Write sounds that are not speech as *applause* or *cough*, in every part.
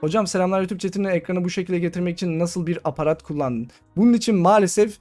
Hocam selamlar YouTube chatini ekranı bu şekilde getirmek için nasıl bir aparat kullandın? Bunun için maalesef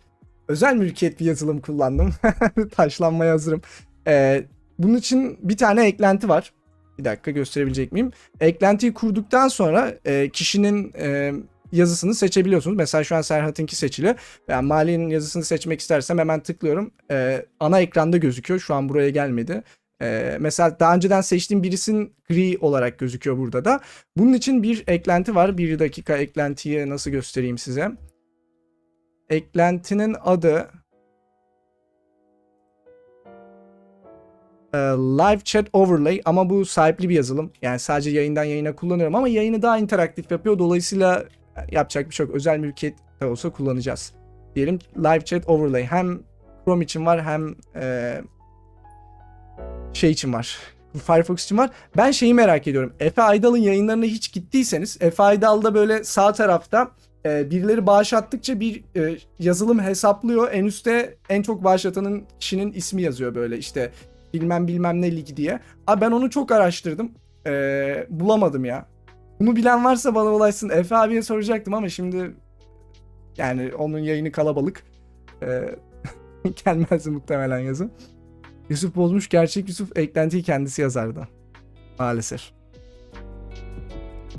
özel mülkiyet bir yazılım kullandım. *laughs* Taşlanmaya hazırım. Ee, bunun için bir tane eklenti var. Bir dakika gösterebilecek miyim? Eklentiyi kurduktan sonra e, kişinin e, yazısını seçebiliyorsunuz. Mesela şu an Serhat'ınki seçili. Ben Mali'nin yazısını seçmek istersem hemen tıklıyorum. Ee, ana ekranda gözüküyor. Şu an buraya gelmedi. Ee, mesela daha önceden seçtiğim birisinin gri olarak gözüküyor burada da. Bunun için bir eklenti var. Bir dakika eklentiyi nasıl göstereyim size. Eklentinin adı e, Live Chat Overlay ama bu sahipli bir yazılım. Yani sadece yayından yayına kullanıyorum ama yayını daha interaktif yapıyor. Dolayısıyla yapacak bir şey. Özel mülkiyet de olsa kullanacağız. Diyelim Live Chat Overlay hem Chrome için var hem e, şey için var. Firefox için var. Ben şeyi merak ediyorum. Efe Aydal'ın yayınlarına hiç gittiyseniz Efe Aydal'da böyle sağ tarafta e, birileri bağış attıkça bir e, yazılım hesaplıyor. En üstte en çok bağış atanın kişinin ismi yazıyor böyle işte bilmem bilmem ne ligi diye. Abi ben onu çok araştırdım. E, bulamadım ya. Bunu bilen varsa bana ulaşsın. Efe abiye soracaktım ama şimdi yani onun yayını kalabalık. E, *laughs* gelmez muhtemelen yazın. Yusuf bozmuş gerçek Yusuf eklentiyi kendisi yazardı. Maalesef.